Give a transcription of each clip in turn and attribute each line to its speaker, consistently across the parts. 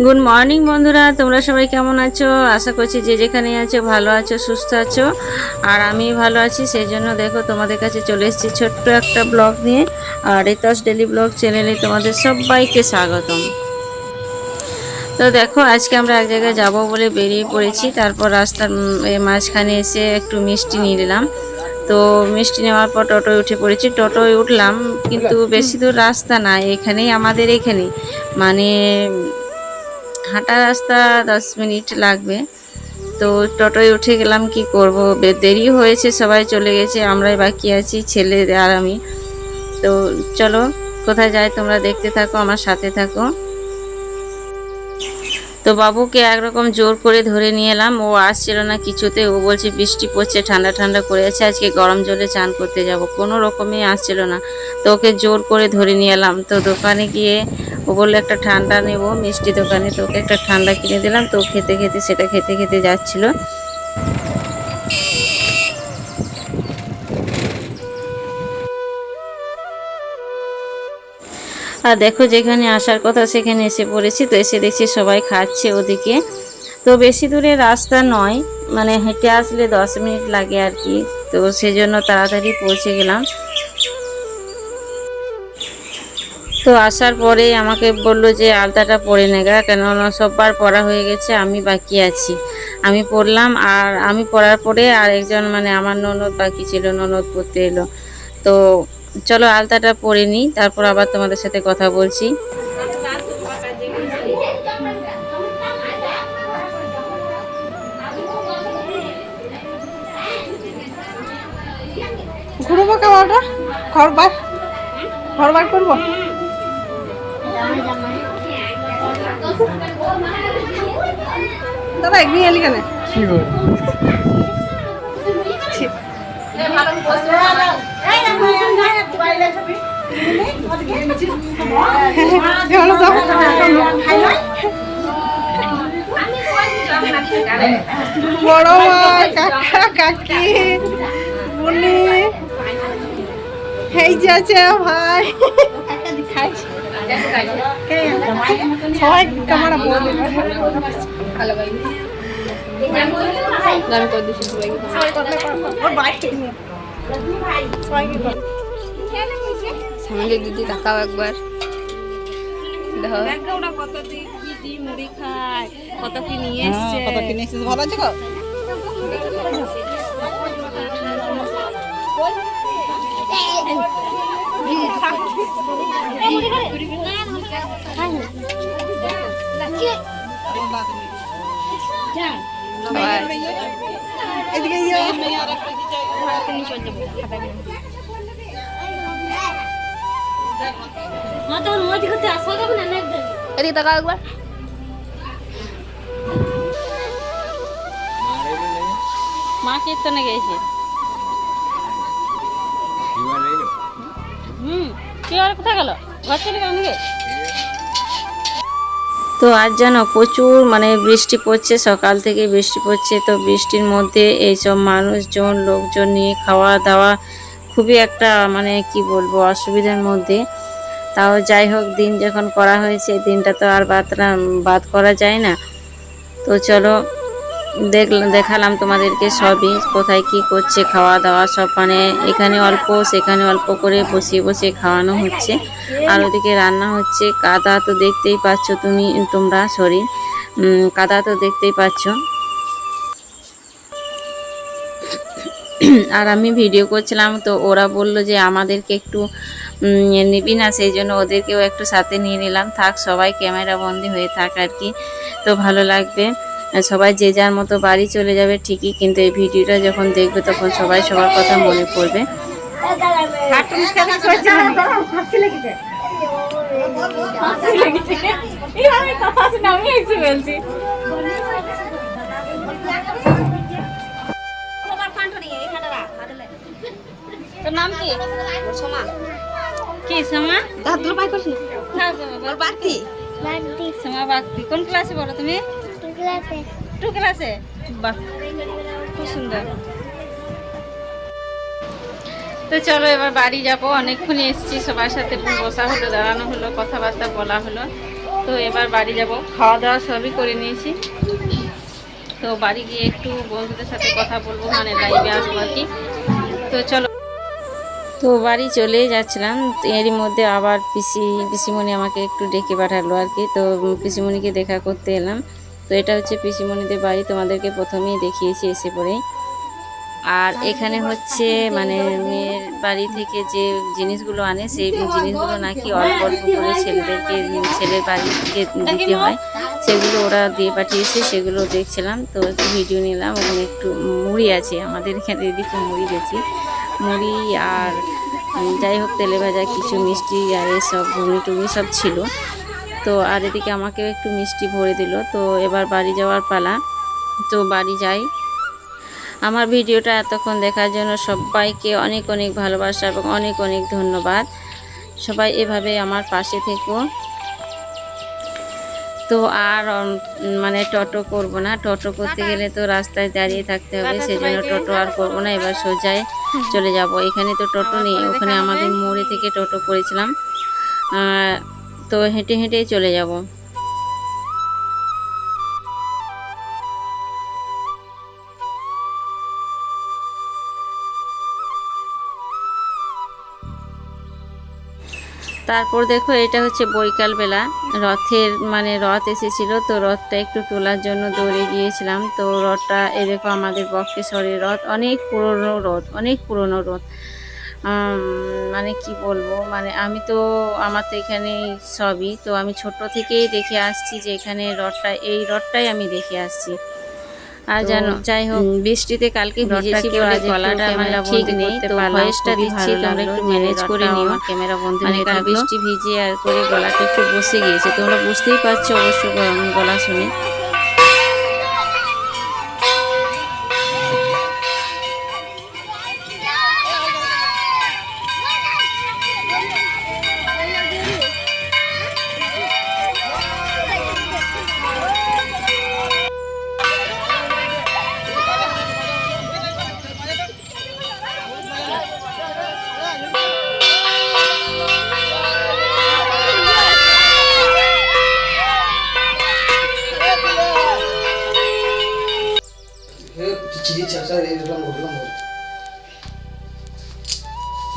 Speaker 1: Good morning বন্ধুরা। তোমরা সবাই কেমন আছো? আশা করছি যে যেখানে আছো ভালো আছো সুস্থ আছো। আর আমি ভালো আছি সেই জন্য দেখো তোমাদের কাছে চলে এসেছি ছোট্ট একটা ব্লগ নিয়ে। আর রিতস ডেলি ব্লগ চ্যানেলে তোমাদের সবাইকে স্বাগতম। তো দেখো আজকে আমরা এক জায়গায় যাব বলে বেরিয়ে পড়েছি। তারপর রাস্তার মাঝখানে এসে একটু মিষ্টি নিয়ে নিলাম। তো মিষ্টি নেওয়ার পর টোটোয় উঠে পড়েছি। টোটোয় উঠলাম কিন্তু বেশি দূর রাস্তা না এখানেই আমাদের এখানে মানে হাঁটা রাস্তা দশ মিনিট লাগবে। তো টোটোয় উঠে গেলাম, কি করব? দেরি হয়েছে, সবাই চলে গেছে, আমরাই বাকি আছি, ছেলে আর আমি। তো চলো, কোথায় যাই তোমরা দেখতে থাকো, আমার সাথে থাকো। তো বাবুকে একরকম জোর করে ধরে নিয়ে এলাম, ও আসছিল না কিছুতে, ও বলছে বৃষ্টি পড়ছে, ঠান্ডা ঠান্ডা করে আছে, আজকে গরম জলে চান করতে যাব। কোনো রকমে আসছিল না, তো ওকে জোর করে ধরে নিয়ে এলাম। তো দোকানে গিয়ে ও বলল, একটা ঠান্ডা নেব, মিষ্টি দোকানে তো ওকে একটা ঠান্ডা কিনে দিলাম, তো খেতে খেতে সেটা খেতে খেতে যাচ্ছিল। আর দেখো, যেখানে আসার কথা সেখানে এসে পড়েছি, তো এসে দেখছি সবাই খাচ্ছে ওদিকে। তো বেশি দূরে রাস্তা নয় মানে হেঁটে আসলে দশ মিনিট লাগে আর কি, তো সেজন্য তাড়াতাড়ি পৌঁছে গেলাম। তো আসার পরে আমাকে বলল যে, আলতাটা পরে নেগা কেননা সববার পড়া হয়ে গেছে, আমি বাকি আছি। আমি পড়লাম আর আমি পড়ার পরে আর একজন মানে আমার ননদ বাকি ছিল, ননদ পড়তে এলো। তো চলো আলতাটা পরে নিই, তারপর আবার তোমাদের সাথে কথা বলছি।
Speaker 2: ঘুরবো কেমনটা ঘর বার ঘর বার করব? দাদা এগিয়ে এলি কেন? সব বড় মা কাকা কাকি বুনি এই যে আছে ভাই। সবাই।
Speaker 3: সামনে দিদি তাকাও একবার
Speaker 1: কত কি নিয়ে
Speaker 2: ভালো আছে এদিকে
Speaker 3: তাকাও একবার
Speaker 1: মা কীর্তনে গেছে? হুম, কি আর কোথায় গেল? ঘর চলে গেল নাকি? তো আজ যেন প্রচুর মানে বৃষ্টি পড়ছে, সকাল থেকে বৃষ্টি পড়ছে। তো বৃষ্টির মধ্যে এইসব মানুষজন, লোকজন নিয়ে খাওয়া দাওয়া খুবই একটা মানে কি বলব, অসুবিধার মধ্যে। তাও যাই হোক, দিন যখন করা হয়েছে, দিনটা তো আর বাদ বাদ করা যায় না। তো চলো দেখলাম দেখালাম তোমাদেরকে সবই, কোথায় কি করছে খাওয়া দাওয়া সব মানে এখানে অল্প, সেখানে অল্প করে বসিয়ে বসিয়ে খাওয়ানো হচ্ছে। আর ওদিকে রান্না হচ্ছে, কাদা তো দেখতেই পাচ্ছ তুমি, তোমরা সরি কাদা তো দেখতেই পাচ্ছ। আর আমি ভিডিও করছিলাম, তো ওরা বলল যে আমাদেরকে একটু নিবি না, সেই জন্য ওদেরকেও একটু সাথে নিয়ে নিলাম। থাক, সবাই ক্যামেরা বন্দি হয়ে থাক আর কি। তো ভালো লাগবে। সবাই যে যার মতো বাড়ি চলে যাবে ঠিকই কিন্তু এই ভিডিওটা যখন দেখবে তখন সবাই সবার কথা মনে পড়বে।
Speaker 2: কার্টুন খেলা করছে
Speaker 1: তোর নাম কি? কি সমা?
Speaker 2: দাদুর বাই করছিস? ওর বাড়তি
Speaker 1: সমা বাগদি কোন ক্লাসে পড়ো তুমি? টু ক্লাসে? বাহ, খুব সুন্দর। তো চলো এবার বাড়ি যাব। অনেকক্ষণ এসেছি সবার সাথে বসা হলো, দাঁড়ানো হলো, কথাবার্তা বলা হলো। তো এবার বাড়ি যাব। খাওয়া দাওয়া সবই করে নিয়েছি। তো বাড়ি গিয়ে একটু বন্ধুদের সাথে কথা বলব মানে লাইভে আসব আর কি। তো চলো। তো বাড়ি চলে যাচ্ছিলাম। এরই মধ্যে আবার পিসি, পিসিমণি আমাকে একটু ডেকে পাঠালো আর কি। তো পিসিমণিকে দেখা করতে এলাম। তো এটা হচ্ছে পিসিমণিদের বাড়ি, তোমাদেরকে প্রথমেই দেখিয়েছি এসে পরেই আর এখানে হচ্ছে মানে মেয়ের বাড়ি থেকে যে জিনিসগুলো আনে, সেই জিনিসগুলো নাকি অল্প অল্প করে ছেলেদেরকে, ছেলের বাড়িকে দিতে হয়। সেগুলো ওরা দিয়ে পাঠিয়েছে, সেগুলো দেখছিলাম, তো একটু ভিডিও নিলাম। ওখানে একটু মুড়ি আছে, আমাদের এখানে এদিকে মুড়ি বেশি। মুড়ি আর যাই হোক তেলে ভাজা কিছু মিষ্টি আর এসব, ঘুগনি টুগনি সব ছিল। তো আর এদিকে আমাকেও একটু মিষ্টি ভরে দিল। তো এবার বাড়ি যাওয়ার পালা। তো বাড়ি যাই। আমার ভিডিওটা এতক্ষণ দেখার জন্য সবাইকে অনেক অনেক ভালোবাসা এবং অনেক অনেক ধন্যবাদ। সবাই এভাবে আমার পাশে থেকো। তো আর মানে টোটো করব না। টোটো করতে গেলে তো রাস্তায় দাঁড়িয়ে থাকতে হবে। সেই জন্য টোটো আর করব না। এবার সোজাই চলে যাব। এখানে তো টোটো নেই। ওখানে আমাদের মোড়ে থেকে টোটো করেছিলাম। তো হেঁটে হেঁটেই চলে যাব। তারপর দেখো এটা হচ্ছে বৈকাল বেলা রথের মানে রথ এসেছিল, তো রথটা একটু তোলার জন্য দৌড়ে গিয়েছিলাম। তো রথটা এ দেখো আমাদের বক্রেশ্বরের রথ, অনেক পুরনো রথ, অনেক পুরনো রথ। মানে কি বলব? মানে আমি তো আমার তো এখানে সবই। তো আমি ছোট থেকেই দেখে আসছি যে এখানে রথটা এই রথটাই আমি দেখে আসছি। আর জানো যাই হোক বৃষ্টিতে কালকে ভিজেছি বলে গলাটা মানে ঠিক নেই। তো ভয়েসটা দিচ্ছি তোমরা একটু ম্যানেজ করে নিও। ক্যামেরা বন্ধ মানে বৃষ্টি ভিজে আর করে গলাটা একটু বসে গিয়েছে। তোমরা বুঝতেই পারছ অবশ্য গলা শুনে।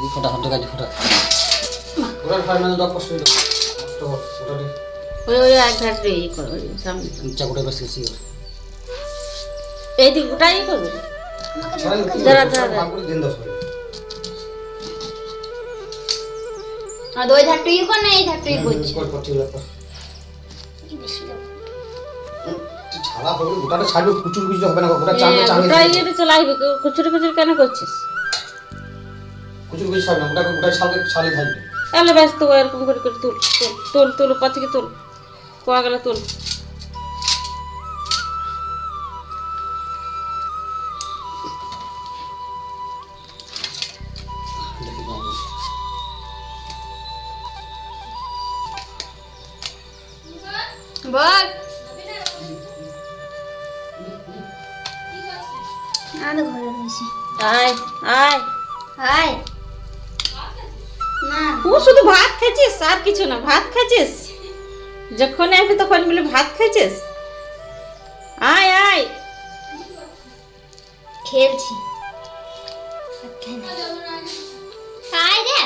Speaker 4: যদি ফোটা কষ্ট কষ্ট ওটা
Speaker 1: ওই ওই এক ধারে ইয়ে করো ওই সামনে।
Speaker 4: চাকুটা গেছি
Speaker 1: এই দিক ওটাই করবে।
Speaker 4: দিন দশ করে
Speaker 3: আর ওই ধারটা ইয়ে কর না এই ধারটা ইয়ে করছি।
Speaker 4: কর কর ঠিক ছাড়া হবে ওটাটা ছাড়বে কুচুর কুচুর হবে না ওটা চাঙ্গে চাঙ্গে
Speaker 1: চলাইবে খুচুরি খুচুরি কেন করছিস?
Speaker 4: কুচুর কুচুর ছাড়বে ওটা ওটা ছাড়বে ছাড়ি থাকবে।
Speaker 1: এলো ব্যস্ত এরকম করে করে তুল তুল তুল উপর থেকে তুল কোয়া গেলে তুল।
Speaker 3: বল। আমি ঘরে রয়েছি
Speaker 1: আয় আয়।
Speaker 3: হাই না
Speaker 1: ও শুধু ভাত খাইছিস? আর কিছু না ভাত খাইছিস? যখন আসবি তখন বলে ভাত খাইছিস? আয় আয়।
Speaker 3: খেলছি। রে।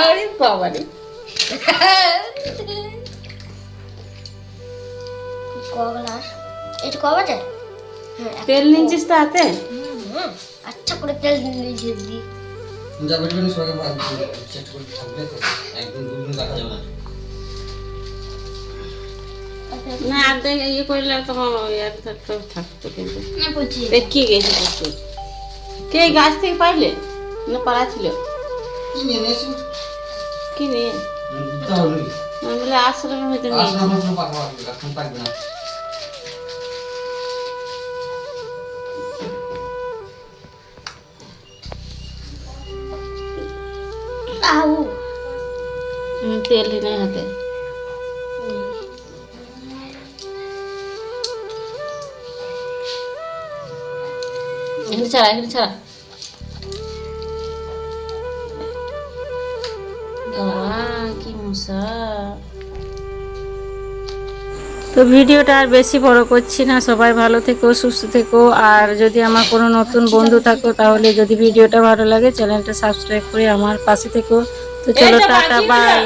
Speaker 1: আরে বাবা রে
Speaker 3: কগলাস এটা কবাটা
Speaker 1: তেল নিচ্ছিস তো হাতে
Speaker 3: আচ্ছা করে তেল
Speaker 4: ভাগ চেক করে থাকবে দুদিন দেখা যাবে না।
Speaker 1: না আধে ইয়ে করলে তোমার ওই থাকতো থাকতো কিন্তু। কি গেছে কে গাছ থেকে পাইলে? না পাড়া ছিল?
Speaker 4: কি নিয়ে নিয়েছি
Speaker 1: কি নিয়ে? আমি বলে আশ্রমে হয়তো নিয়ে
Speaker 4: আসলে আমরা কোনো পাকবা এখন পাকবে না
Speaker 3: আউ
Speaker 1: হুম, তেল নেই হাতে এখানে ছাড়া এখানে ছাড়া বাবা কি মশা তো ভিডিওটা আর বেশি বড় করছি না। সবাই ভালো থেকো সুস্থ থেকো। আর যদি আমার কোনো নতুন বন্ধু থাকো তাহলে যদি ভিডিওটা ভালো লাগে চ্যানেলটা সাবস্ক্রাইব করে আমার পাশে থেকো। তো চলো টাটা বাই।